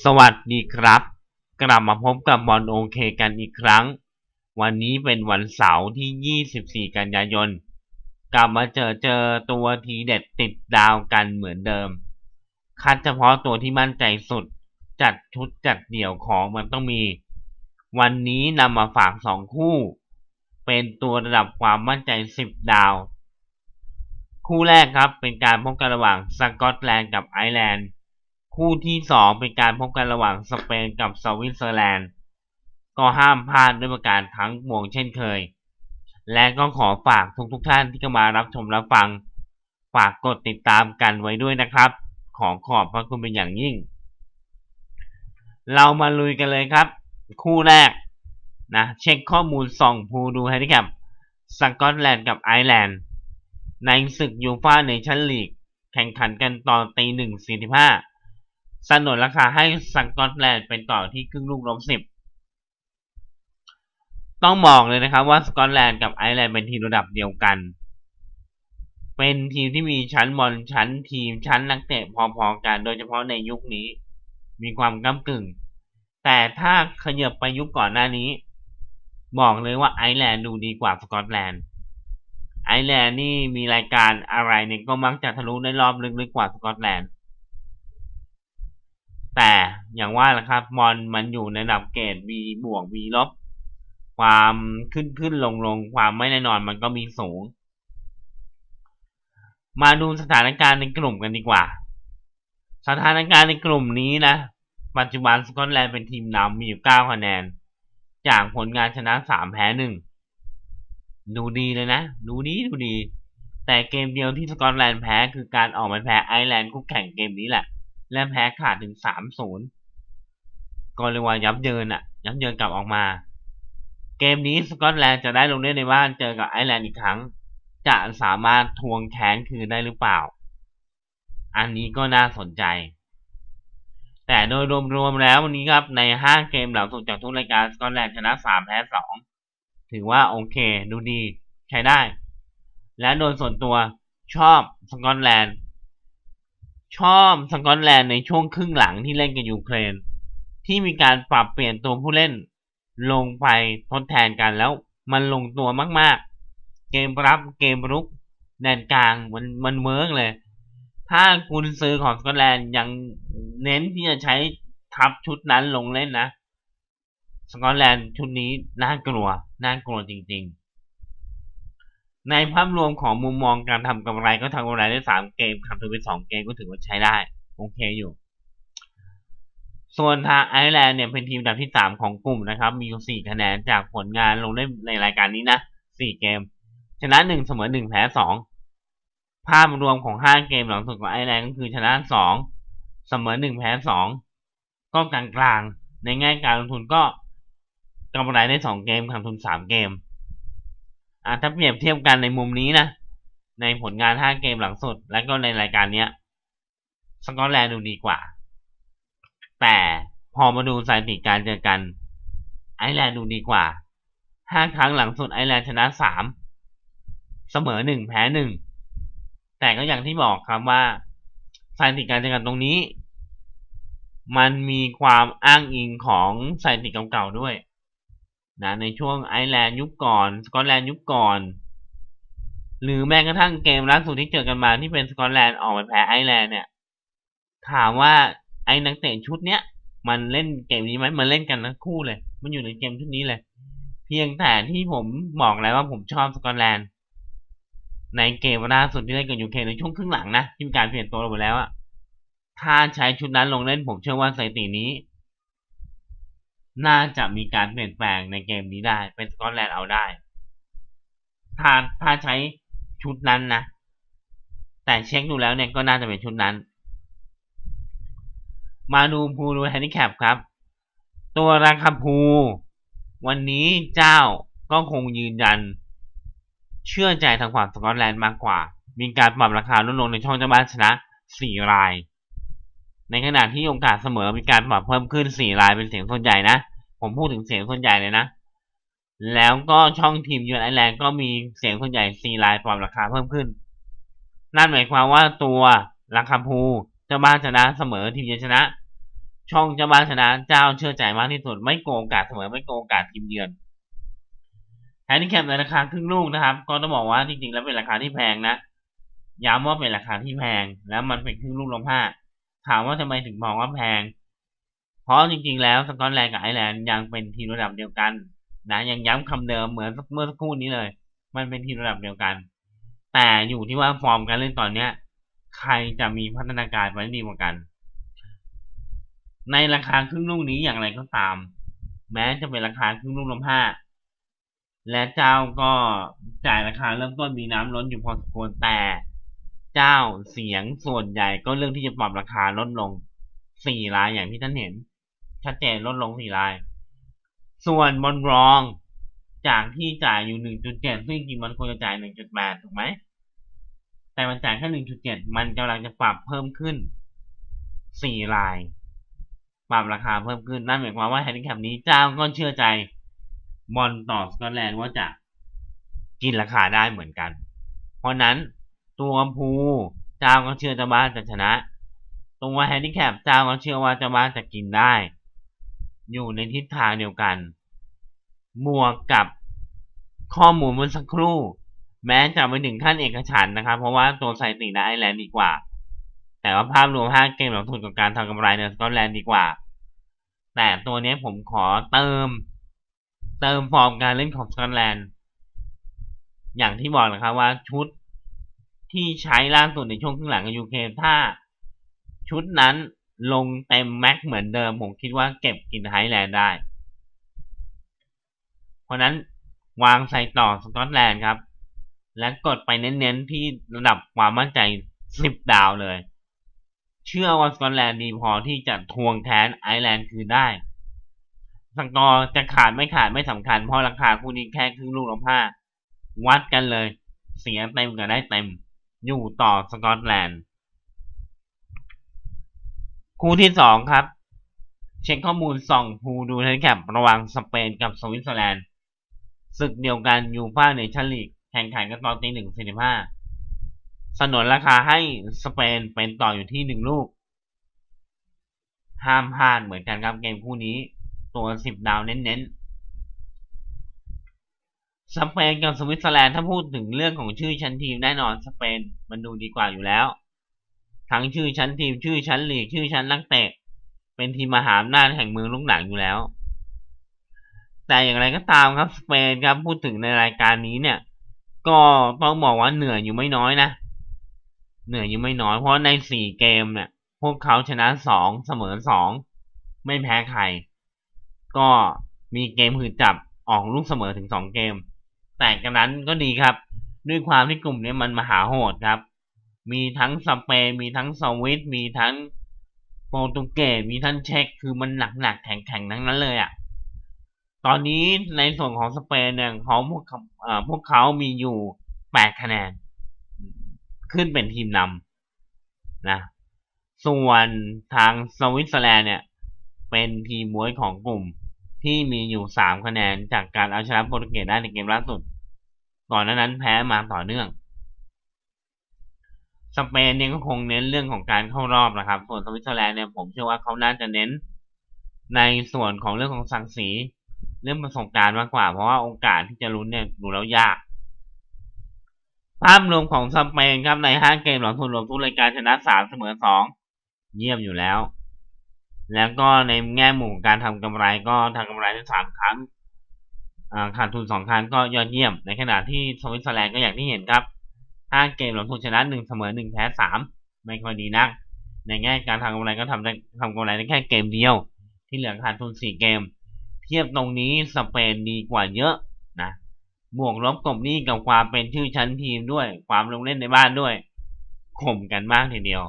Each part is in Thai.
สวัสดีครับ กลับมาพบกับบอลโอเคกันอีกครั้ง วันนี้เป็นวันเสาร์ที่ 24 กันยายน กลับมาเจอเจอตัวทีเด็ดติดดาวกันเหมือนเดิม คัดเฉพาะตัวที่มั่นใจสุด จัดชุดจัดเดี่ยวของมันต้องมี วันนี้นำมาฝากสองคู่ เป็นตัวระดับความมั่นใจ 10 ดาว คู่แรกครับเป็นการพบกันระหว่างสกอตแลนด์กับไอร์แลนด์ คู่ที่2เป็นการพบกันระหว่างสเปนกับสวิตเซอร์แลนด์ ก็ห้ามพลาดด้วยประการทั้งปวงเช่นเคย และก็ขอฝากทุกทุกๆท่านที่เข้ามารับชมรับฟัง ฝากกดติดตามกันไว้ด้วยนะครับ ขอขอบพระคุณเป็นอย่างยิ่ง เรามาลุยกันเลยครับ คู่แรกนะเช็คข้อมูลส่องภูดูให้ดีครับสกอตแลนด์กับไอร์แลนด์ในศึกยูฟ่าเนชั่นลีก แข่งขันกันตอนตีหนึ่งสี่สิบห้า สนนราคาให้สกอตแลนด์เป็นต่อที่ครึ่งลูกลบสิบต้องบอกเลยนะครับว่าสกอตแลนด์กับไอร์แลนด์เป็นทีมระดับเดียวกัน เป็นทีมที่มีชั้นบอลชั้นทีมชั้นนักเตะพอๆกัน โดยเฉพาะในยุคนี้ มีความก้ากึ่ง แต่ถ้าขยับไปยุคก่อนหน้านี้ บอกเลยว่าไอร์แลนด์ดูดีกว่าสกอตแลนด์ไอร์แลนด์นี่มีรายการอะไรเนี่ยก็มักจะทะลุในรอบลึกๆกว่าสกอตแลนด์ แต่อย่างว่าแหละครับ มอนมันอยู่ในระดับเกรด B บวก B ลบ ความขึ้นขึ้นลงลงความไม่แน่นอนมันก็มีสูง มาดูสถานการณ์ในกลุ่มกันดีกว่า สถานการณ์ในกลุ่มนี้นะ ปัจจุบันสกอตแลนด์เป็นทีมนำมีอยู่ 9 คะแนน จากผลงานชนะ 3 แพ้ 1 ดูดีเลยนะ ดูดีดูดี แต่เกมเดียวที่สกอตแลนด์แพ้คือการออกมาแพ้ไอร์แลนด์คู่แข่งเกมนี้แหละ และแพ้ขาดถึง3-0ก็เรียกว่ายับเยินอะยับเยินกลับออกมา เกมนี้สกอตแลนด์จะได้ลงเล่นในบ้านเจอกับไอร์แลนด์อีกครั้ง จะสามารถทวงแค้นคืนได้หรือเปล่า อันนี้ก็น่าสนใจ แต่โดยรวมๆแล้ววันนี้ครับใน5เกมหลังสุดจากทุกรายการสกอตแลนด์ชนะ3แพ้2ถือว่าโอเคดูดีใช้ได้ และโดยส่วนตัวชอบสกอตแลนด์ ชอบสกอตแลนด์ในช่วงครึ่งหลังที่เล่นกับยูเครน ที่มีการปรับเปลี่ยนตัวผู้เล่น ลงไปทดแทนกันแล้วมันลงตัวมากๆ เกมรับเกมรุกแดนกลางมันมันเวิร์กเลย ถ้าคุณซื้อของสกอตแลนด์ยังเน้นที่จะใช้ทับชุดนั้นลงเล่นนะ สกอตแลนด์ชุดนี้น่ากลัว น่ากลัวจริง ๆ ในภาพรวมของมุมมองการทำกำไรก็ทำกำไรได้สามเกมทำตัวไปสองเกมก็ถือว่าใช้ได้ โอเคอยู่ ส่วนทางไอร์แลนด์เนี่ยเป็นทีมอันดับที่สามของกลุ่มนะครับ มีอยู่สี่คะแนนจากผลงานลงเล่นในรายการนี้นะสี่เกม ชนะหนึ่งเสมอหนึ่งแพ้สองภาพรวมของห้าเกมหลังสุดของไอร์แลนด์ก็คือชนะสองเสมอหนึ่งแพ้สองก็กลางๆในแง่การลงทุนก็กำไรได้สองเกมขาดทุนสามเกม อะถ้าเปรียบเทียบกันในมุมนี้นะ ในผลงานห้าเกมหลังสุด และก็ในรายการเนี้ย สกอตแลนด์ดูดีกว่า แต่พอมาดูสถิติการเจอกัน ไอร์แลนด์ดูดีกว่าห้าครั้งหลังสุดไอร์แลนด์ชนะสามเสมอหนึ่งแพ้หนึ่งแต่ก็อย่างที่บอกครับว่าสถิติการเจอกันตรงนี้ มันมีความอ้างอิงของสถิติเก่าๆด้วย นะในช่วงไอร์แลนด์ยุคก่อนสกอตแลนด์ยุคก่อน หรือแม้กระทั่งเกมล่าสุดที่เจอกันมาที่เป็นสกอตแลนด์ออกมาแพ้ไอร์แลนด์เนี่ยถามว่าไอ้นักเตะชุดเนี้ยมันเล่นเกมนี้ไหมมันเล่นกันทั้งคู่เลย มันอยู่ในเกมชุดนี้เลย เพียงแต่ที่ผมบอกแล้วว่าผมชอบสกอตแลนด์ในเกมล่าสุดที่เล่นกับยูเคในช่วงครึ่งหลังนะที่มีการเปลี่ยนตัวลงไปแล้วอะถ้าใช้ชุดนั้นลงเล่นผมเชื่อว่าสถิตินี้ น่าจะมีการเปลี่ยนแปลงในเกมนี้ได้ เป็นสกอตแลนด์เอาได้ ถ้าถ้าใช้ชุดนั้นนะ แต่เช็คดูแล้วเนี่ยก็น่าจะเป็นชุดนั้น มาดูพูดูแฮนดิแคปครับ ตัวราคาพู วันนี้เจ้าก็คงยืนยัน เชื่อใจทางฝั่งสกอตแลนด์มากกว่า มีการปรับราคาลดลงในช่องเจ้าบ้านชนะ 4 ราย ในขณะที่โอกาสเสมอมีการปรับเพิ่มขึ้น 4 รายเป็นเสียงส่วนใหญ่นะ ผมพูดถึงเสียงส่วนใหญ่เลยนะ แล้วก็ช่องทีมยูไอแลนด์ก็มีเสียงส่วนใหญ่ 4 รายปรับราคาเพิ่มขึ้น นั่นหมายความว่าตัวราคาพูเจ้าบ้านชนะเสมอทีมเยือนชนะ ช่องเจ้าบ้านชนะเจ้าเชื่อใจมากที่สุดไม่โกงโอกาสเสมอไม่โกงโอกาสทีมเยือนแฮนดิแคปในราคาครึ่งลูกนะครับ ก็ต้องบอกว่าจริงๆแล้วเป็นราคาที่แพงนะย้ำว่าเป็นราคาที่แพงแล้วมันเป็นครึ่งลูกลงห้า ถามว่าทำไมถึงมองว่าแพง เพราะจริงๆ แล้วสกอตแลนด์กับไอร์แลนด์ยังเป็นทีมระดับเดียวกันนะยังย้ำคำเดิมเหมือนเมื่อสักครู่นี้เลย มันเป็นทีมระดับเดียวกัน แต่อยู่ที่ว่าฟอร์มการเล่นตอนเนี้ย ใครจะมีพัฒนาการไปได้ดีกว่ากัน ในราคาครึ่งลูกนี้อย่างไรก็ตาม แม้จะเป็นราคาครึ่งลูกลมห้าและเจ้าก็จ่ายราคาเริ่มต้นมีน้ำล้นอยู่พอสมควรแต่ เจ้าเสียงส่วนใหญ่ก็เลือกที่จะปรับราคาลดลงสี่รายอย่างที่ท่านเห็น ชัดเจนลดลงสี่ราย ส่วนบนรองจากที่จ่ายอยู่หนึ่งจุดเจ็ดซึ่งจริงมันควรจะจ่ายหนึ่งจุดแปดถูกไหม แต่มันจ่ายแค่หนึ่งจุดเจ็ดมันกำลังจะปรับเพิ่มขึ้นสี่ราย ปรับราคาเพิ่มขึ้น นั่นหมายความว่าแฮนดิแคปนี้เจ้าก็เชื่อใจบอลต่อสกอตแลนด์ว่าจะกินราคาได้เหมือนกัน เพราะนั้น ตัวภูเจ้าก็เชื่อเจ้าบ้านจะชนะ ตัวแฮนดิแคปเจ้าก็เชื่อว่าเจ้าบ้านจะกินได้ อยู่ในทิศทางเดียวกันบวกกับข้อมูลเมื่อสักครู่ แม้จะไปถึงขั้นเอกฉันนะครับ เพราะว่าตัวไซตินะไอแลนด์ดีกว่า แต่ว่าภาพรวม5เกมหลังทุนกับการทำกำไรในสกอตแลนด์ดีกว่า แต่ตัวนี้ผมขอเติม เติมฟอร์มการเล่นของสกอตแลนด์อย่างที่บอกนะครับว่าชุด ที่ใช้ล่าสุดในช่วงครึ่งหลังกับยูเคถ้า ชุดนั้นลงเต็มแม็กเหมือนเดิม ผมคิดว่าเก็บกินไฮแลนด์ได้ เพราะนั้นวางใส่ต่อสกอตแลนด์ครับ และกดไปเน้นๆที่ระดับความมั่นใจ 10 ดาวเลย เชื่อว่าสกอตแลนด์ดีพอที่จะทวงแทนไอร์แลนด์คืนได้สกอร์จะขาดไม่ขาดไม่สำคัญเพราะราคาคู่นี้แค่ครึ่งลูกละผ้าวัดกันเลย เสียเต็มกับได้เต็ม อยู่ต่อสกอตแลนด์คู่ที่สองครับ เช็คข้อมูลส่องภูดูแฮนแคประหว่างสเปนกับสวิตเซอร์แลนด์ศึกเดียวกันยูฟ่าเนชั่นลีกแข่งขันกันตอนตีหนึ่งสี่สิบห้าสนนราคาให้สเปนเป็นต่ออยู่ที่หนึ่งลูก ห้ามพลาดเหมือนกันครับเกมคู่นี้ ตัวสิบดาวเน้นๆ สเปนกับสวิตเซอร์แลนด์ถ้าพูดถึงเรื่องของชื่อชั้นทีมแน่นอนสเปนมันดูดีกว่าอยู่แล้ว ทั้งชื่อชั้นทีมชื่อชั้นลีกชื่อชั้นนักเตะ เป็นทีมมหาอำนาจแห่งเมืองลูกหนังอยู่แล้ว แต่อย่างไรก็ตามครับสเปนครับพูดถึงในรายการนี้เนี่ย ก็ต้องบอกว่าเหนื่อยอยู่ไม่น้อยนะ เหนื่อยอยู่ไม่น้อยเพราะในสี่เกมเนี่ย พวกเขาชนะสองเสมอสองไม่แพ้ใครก็มีเกมหืดจับออกลูกเสมอถึงสองเกม แต่กันนั้นก็ดีครับ ด้วยความที่กลุ่มนี้มันมหาโหดครับ มีทั้งสเปนมีทั้งสวิตมีทั้งโปรตุเกสมีทั้งเช็กคือมันหนักหนักแข็งแข็งทั้งนั้นเลยอะ่ะตอนนี้ในส่วนของสเปนเนี่ยเขาพวกพวกเขามีอยู่แปดคะแนน ขึ้นเป็นทีมนำนะส่วนทางสวิตเซอร์แลนด์เนี่ย เป็นทีมมวยของกลุ่มที่มีอยู่สามคะแนนจากการเอาชนะโปรตุเกสได้ในเกมล่าสุด ก่อนหน้านั้นแพ้มาต่อเนื่อง สเปนเนี่ยก็คงเน้นเรื่องของการเข้ารอบนะครับ ส่วนสวิตเซอร์แลนด์เนี่ยผมเชื่อว่าเขาน่าจะเน้นในส่วนของเรื่องของสังสีเรื่องประสบการณ์มากกว่า เพราะว่าโอกาสที่จะลุ้นเนี่ยดูแล้วยากภาพรวมของสเปนครับในห้าเกมหลังทุนรวมทุกรายการชนะสามเสมอสองเยี่ยมอยู่แล้ว แล้วก็ในแง่มุมการทำกำไรก็ทำกำไรได้สามครั้ง ขาดทุนสองครั้งก็ยอดเยี่ยม ในขณะที่สวิตเซอร์แลนด์ก็อย่างที่เห็นครับห้าเกมหลังทุนชนะหนึ่งเสมอหนึ่งแพ้สามไม่ค่อยดีนัก ในแง่การทำกำไรก็ทำได้ทำกำไรได้แค่เกมเดียว ที่เหลือขาดทุนสี่เกม เทียบตรงนี้สเปนดีกว่าเยอะนะบวกลบกบนี้กับความเป็นชื่อชั้นทีมด้วย ความลงเล่นในบ้านด้วยข่มกันมากทีเดียว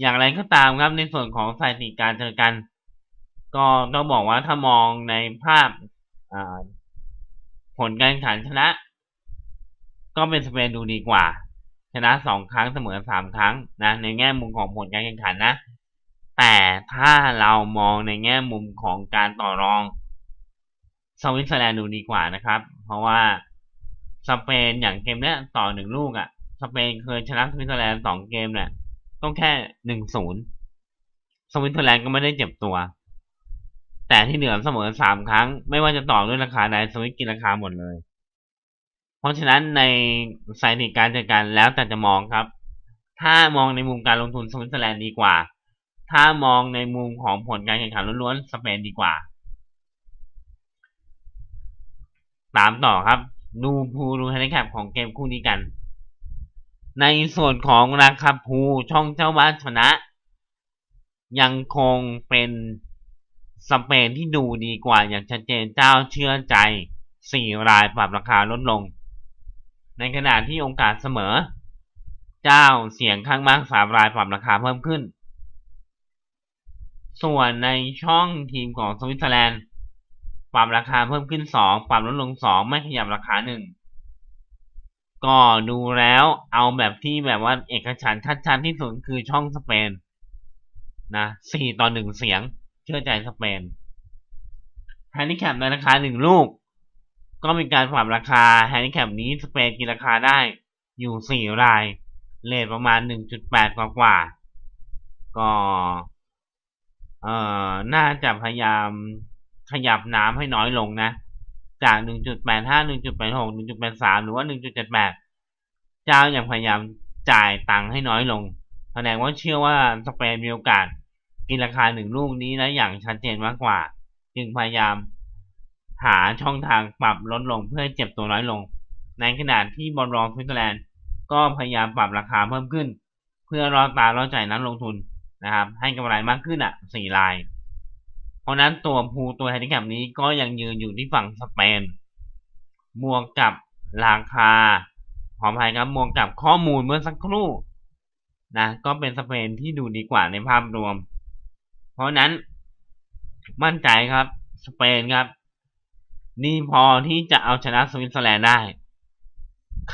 อย่างไรก็ตามครับในส่วนของสถิติการเจอกัน ก็ต้องบอกว่าถ้ามองในภาพ ผลการแข่งขันชนะ ก็เป็นสเปนดูดีกว่า ชนะสองครั้งเสมอสามครั้งนะในแง่มุมของผลการแข่งขันนะ แต่ถ้าเรามองในแง่มุมของการต่อรองสวิตเซอร์แลนด์ดูดีกว่านะครับ เพราะว่าสเปนอย่างเกมเนี้ยต่อหนึ่งลูกอะ่ะสเปนเคยชนะสวิตเซอร์แลนด์สองเกมเนี่ยต้องแค่หนึ่งศูนย์สวิตเซอร์แลนด์ก็ไม่ได้เจ็บตัว แต่ที่เหลือเสมอสามครั้ง ไม่ว่าจะต่อด้วยราคาใดสวิตกินราคาหมดเลย เพราะฉะนั้นในสถิติการจัดการแล้วแต่จะมองครับ ถ้ามองในมุมการลงทุนสวิตเซอร์แลนด์ดีกว่า ถ้ามองในมุมของผลการแข่งขันล้วนๆสเปนดีกว่า ตามต่อครับ ดูพูดูแฮนดิแคปของเกมคู่นี้กัน ในส่วนของราคาพูช่องเจ้าบ้านชนะ ยังคงเป็น สเปนที่ดูดีกว่าอย่างชัดเจนเจ้าเชื่อใจ 4 รายปรับราคาลดลง ในขณะที่โอกาสเสมอ เจ้าเสียงข้างมาก3รายปรับราคาเพิ่มขึ้น ส่วนในช่องทีมของสวิตเซอร์แลนด์ปรับราคาเพิ่มขึ้น 2 ปรับลดลง 2 ไม่ขยับราคา 1 ก็ดูแล้วเอาแบบที่แบบว่าเอกฉันชัดๆที่สุดคือช่องสเปนนะ4ต่อ1เสียง ชื่อใจสเปนแฮนดิแคปในราคา1ลูก ก็มีการปรับราคาแฮนดิแคปนี้สเปนกินราคาได้อยู่4รายเลทประมาณ1.8กว่ากว่า ก็เอ่อน่าจะพยายามขยับน้ำให้น้อยลงนะ จาก 1.85 1.86 1.83 หรือว่า 1.78 เจ้ายังพยายามจ่ายตังค์ให้น้อยลง แสดงว่าเชื่อว่าสเปนมีโอกาส กินราคาหนึ่งลูกนี้นะอย่างชัดเจนมากกว่า จึงพยายามหาช่องทางปรับลดลงเพื่อเจ็บตัวน้อยลง ในขณะที่บอลรองสวิตเซอร์แลนด์ก็พยายามปรับราคาเพิ่มขึ้น เพื่อรอตาล่อใจนักลงทุนนะครับ ให้กำไรมากขึ้นอะสี่ลาย เพราะนั้นตัวภูตัวแฮนดิแคปนี้ก็ยังยืนอยู่ที่ฝั่งสเปนบวกกับราคาขออภัยครับบวกกับข้อมูลเมื่อสักครู่นะก็เป็นสเปนที่ดูดีกว่าในภาพรวม ราะนั้นมั่นใจครับ สเปนครับ นี่พอที่จะเอาชนะสวิตเซอร์แลนด์ได้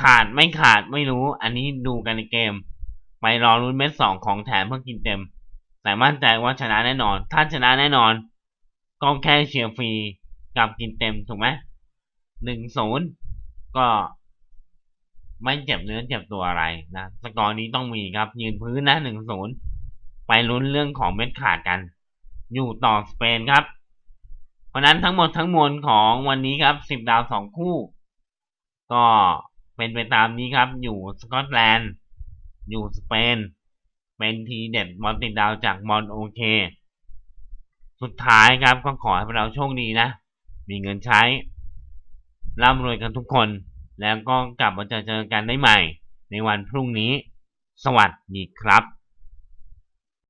ขาดไม่ขาดไม่รู้ อันนี้ดูกันในเกม ไปรอรุ้นเม็ดสองของแถมเพื่อกินเต็ม แต่มั่นใจว่าชนะแน่นอน ถ้าชนะแน่นอน ก็แค่เชียร์ฟรีกับกินเต็มถูกไหมหนึ่งศูนย์ก็ไม่เจ็บเนื้อเจ็บตัวอะไรนะ สกอร์นี้ต้องมีครับ ยืนพื้นนะหนึ่งศูนย์ไปลุ้นเรื่องของเม็ดขาดกัน อยู่ต่อสเปนครับ เพราะนั้นทั้งหมดทั้งมวลของวันนี้ครับสิบดาวสองคู่ ก็เป็นไปตามนี้ครับ อยู่สกอตแลนด์ อยู่สเปน เป็นทีเด็ดบอลติดดาวจากบอลโอเค สุดท้ายครับก็ขอให้พวกเราโชคดีนะ มีเงินใช้ ร่ำรวยกันทุกคน แล้วก็กลับมาเจอเจอกันได้ใหม่ ในวันพรุ่งนี้ สวัสดีครับ